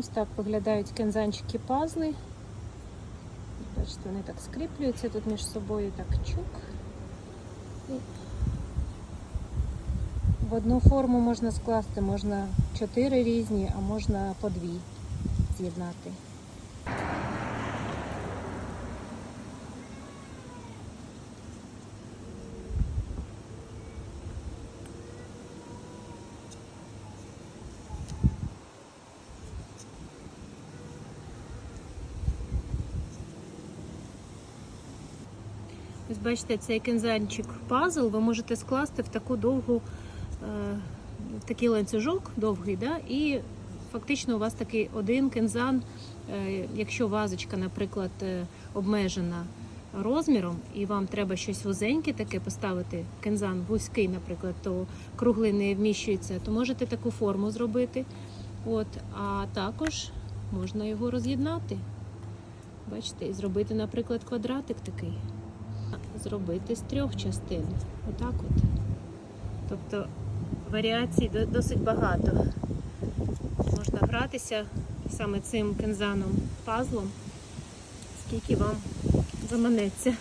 Ось так виглядають кензанчики пазли. Бачите, вони так скріплюються тут між собою, так чук. І в одну форму можна скласти, можна чотири різні, а можна по дві з'єднати. Ось бачите, цей кензанчик пазл ви можете скласти в таку довгу, е, в такий ланцюжок довгий, да? і фактично у вас такий один кензан, е, якщо вазочка, наприклад, е, обмежена розміром, і вам треба щось вузеньке таке поставити, кензан вузький, наприклад, то круглий не вміщується, то можете таку форму зробити. От, а також можна його роз'єднати. Бачите, і зробити, наприклад, квадратик такий зробити з трьох частин. Отак от. Тобто варіацій досить багато. Можна гратися саме цим кензаном пазлом, скільки вам заманеться.